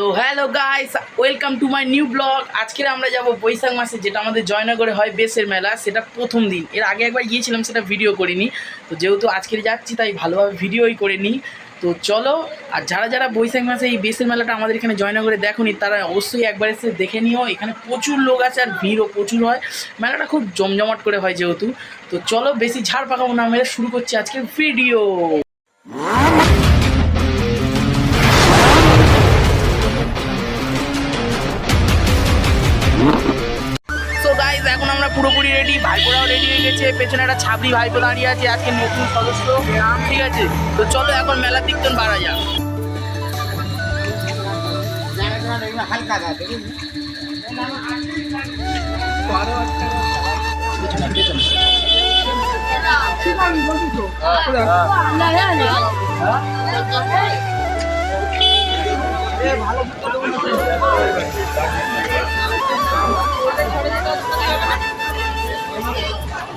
তো hello guys welcome to my new blog আজকে আমরা যাব বৈশাখ মাসে, যেটা আমাদের জয়নগরে হয় বেসের মেলা, সেটা প্রথম দিন। এর আগে একবার গিয়েছিলাম, সেটা ভিডিও করিনি। তো যেহেতু আজকে যাচ্ছি, তাই ভালোভাবে ভিডিওই করে নিই তো চলো, আর যারা যারা বৈশাখ মাসে এই বেসের মেলাটা আমাদের এখানে জয়নগরে দেখোনি, তারা অবশ্যই একবার এসে দেখে নিও। এখানে প্রচুর লোক আছে আর ভিড়ও প্রচুর হয়। মেলাটা খুব জমজমাট করে হয় যেহেতু। তো চলো, বেশি ঝাড় পাকাবো না মেরে শুরু করছি আজকের ভিডিও পেছনে একটা ছাবড়ি ভাইপো দাঁড়িয়ে আছে, আজকে নতুন সদস্য। ঠিক আছে? তো চলো এখন মেলার দিক থেকে বাড়া যাক।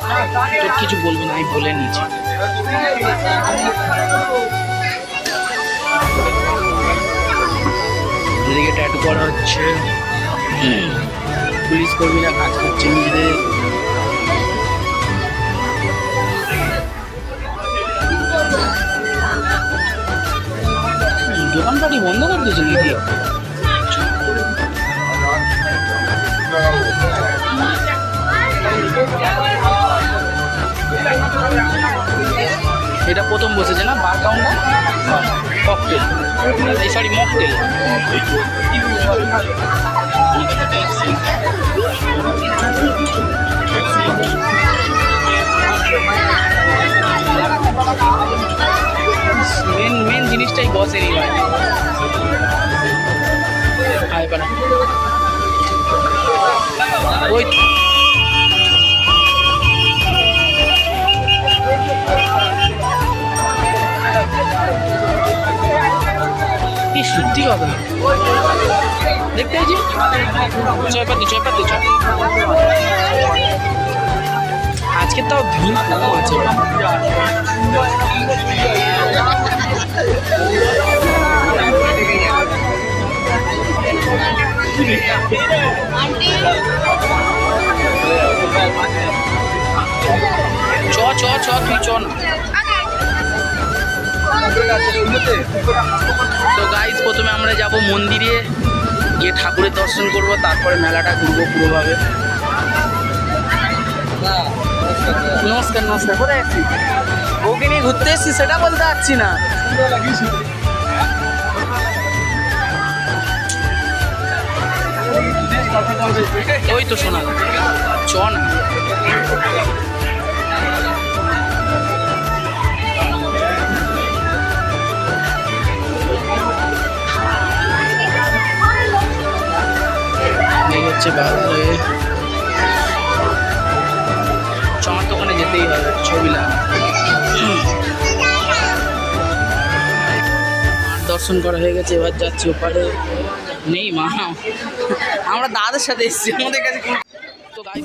তোর কিছু বলবি না আমি বলে নিয়েছি এদিকে ট্যাটু করা হচ্ছে। পুলিশ কর্মীরা কাজ করছে নিজেদের। দোকানপাটি বন্ধ করে দিয়েছে নাকি? এটা প্রথম বসেছে না? বার কাউন্টার ককটেল এই সরি মকটেল মেন মেন জিনিসটাই বসেরই হয় আয় ওই সত্যি কথা দেখতে পেয়েছি জয়পাতি জয়পাতি জয় আজকে তাও ভিড় কম আছে। চ চ চ তুই চ না তো গাইজ প্রথমে আমরা যাব মন্দিরে। গিয়ে ঠাকুরের দর্শন করব, তারপরে মেলাটা ঘুরবো পুরোভাবে। নমস্কার নমস্কার। কোথায় আছি ওকে নিয়ে ঘুরতে এসছি সেটা বলতে পারছি না। ওই তো শোনা। চ না। বাজারে চমার দোকানে যেতেই হবে, ছবি দর্শন করা হয়ে গেছে, এবার যাচ্ছি ওপারে। নেই মা। আমরা দাদার সাথে এসেছি, আমাদের কাছে তো গাড়ি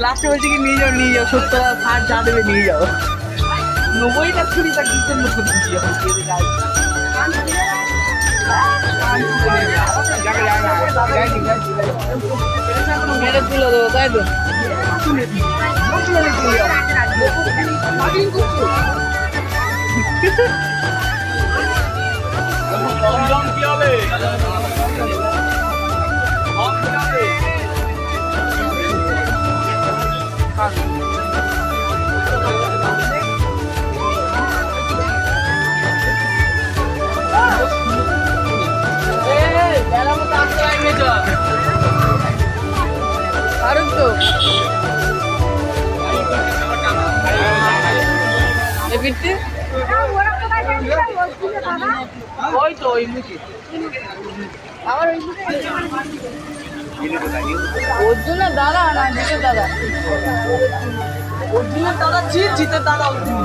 লাস্টে বলছি কি নিয়ে যাও নিয়ে যাও সত্তর ষাট যা দেবে নিয়ে যাও। নব্বইটা ছুরি তা কি জন্য মেরে তুলে দেবো তাই তো? তো? ওই দাদা? না জিতের দাদা। অর্জুনের দাদা? জিত জিতের দাদা অর্জুন।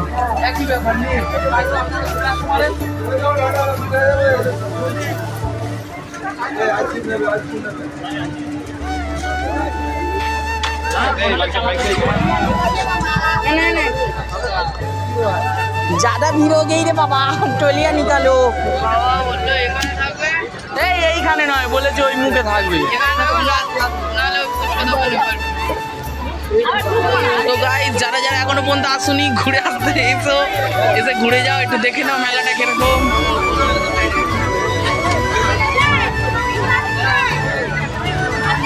একই ব্যাপার। নিয়ে ज्यादा भीड़ हो गई रे बाबा टोलिया निकालो এই এইখানে নয় বলেছে ওই মুখে থাকবে তো গাই যারা যারা এখনো পর্যন্ত আসুনি ঘুরে আসতে এসো এসে ঘুরে যাও একটু দেখে নাও মেলাটা কিরকম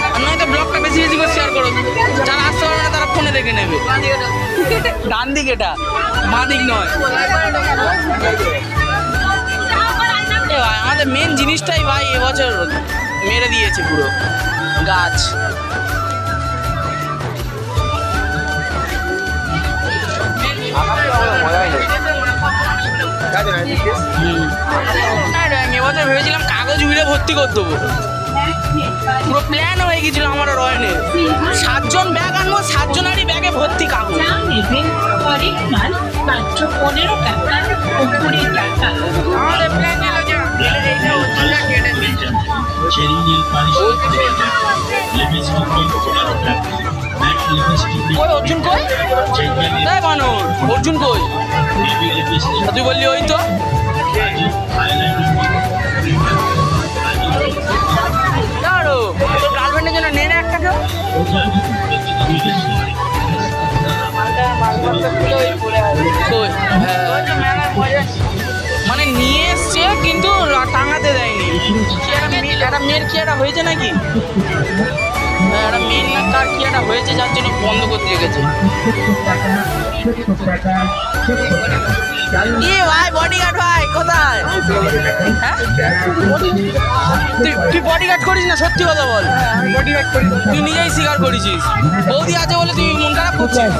আর নয়তো ব্লগটা বেশি বেশি করে শেয়ার করো যারা আসতে পারবে দেখে নেবে? ডান দিক এটা। দিক নয়। আমাদের মেন জিনিসটাই ভাই এবছর মেরে দিয়েছে পুরো গাছ। এবছর ভেবেছিলাম কাগজ উড়ে ভর্তি করে দেবো। পুরো প্ল্যান হয়ে গেছিল আমার রয়নের সাতজন ব্যাগ আনব, সাতজনারই ব্যাগে ভর্তি কাগজ যা নেবেন মাত্র পনেরো অর্জুন কই? তাই মানো অর্জুন কই? তুই বললি ওই তো। মানে নিয়ে এসছে কিন্তু টাঙাতে দেয়নি। একটা মেয়ে- একটা মেয়ের কি একটা হয়েছে নাকি? হ্যাঁ, একটা মেয়ের না কার কি একটা হয়েছে যার জন্য বন্ধ করতে রেখেছে কি ভাই বডিগার্ড ভাই কোথায়? তুই তুই বডিগার্ড করিস না সত্যি কথা বল। বডিগার্ড করিস তুই নিজেই স্বীকার করেছিস। বৌদি আছে বলে তুই মন খারাপ করছিস?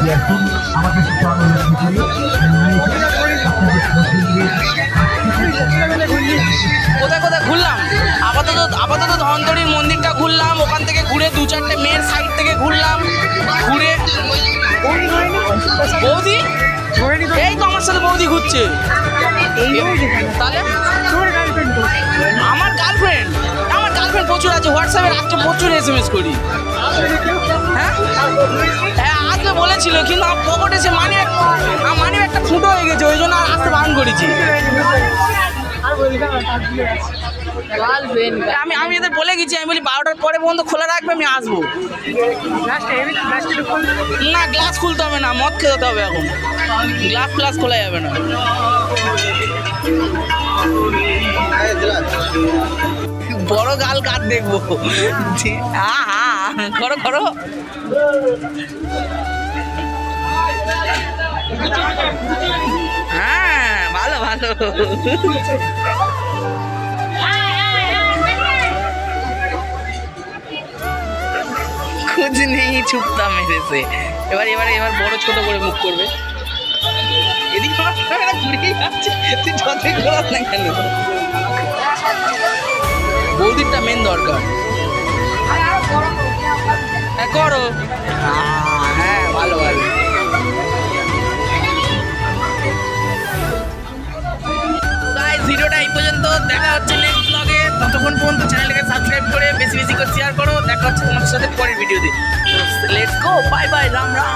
কোথায় কোথায়? ঘুরলাম। আপাতত আপাতত ধনতরির মন্দিরটা ঘুরলাম। ওখান থেকে ঘুরে দু চারটে মেয়ের সাইড থেকে ঘুরলাম। ঘুরে বৌদি? এই তো আমার সাথে বৌদি ঘুরছে। তাহলে? আমার গার্লফ্রেন্ড আমার গার্লফ্রেন্ড প্রচুর আছে হোয়াটসঅ্যাপে রাত্রে প্রচুর এস এম এস করি। হ্যাঁ? হ্যাঁ আসবে বলেছিল কিন্তু আমার পকেটে সে মানি মানি একটা ফুটো হয়ে গেছে ওই জন্য আর আসতে বারণ করেছি। আমি আমি এদের বলে গেছি আমি বলি বারোটার পরে পর্যন্ত খোলা রাখবে আমি আসব। না গ্লাস খুলতে হবে না মদ খেতে হবে এখন। গ্লাস গ্লাস খোলা যাবে না। বড় গাল কার দেখব? হ্যাঁ করো করো হ্যাঁ ভালো ভালো। খোঁজ নেই চুপটা মেরেছে এবার এবার এবার বড় ছোট করে মুখ করবে। বৌদিরটা মেন দরকার। হ্যাঁ করো। হ্যাঁ ভালো ভালো। ভিডিওটা এই পর্যন্ত। দেখা হচ্ছে ততক্ষণ পর্যন্ত চ্যানেলটাকে সাবস্ক্রাইব করে বেশি বেশি করে শেয়ার করো। দেখা হচ্ছে তোমাদের সাথে পরের ভিডিওতে let's go bye bye Ram Ram.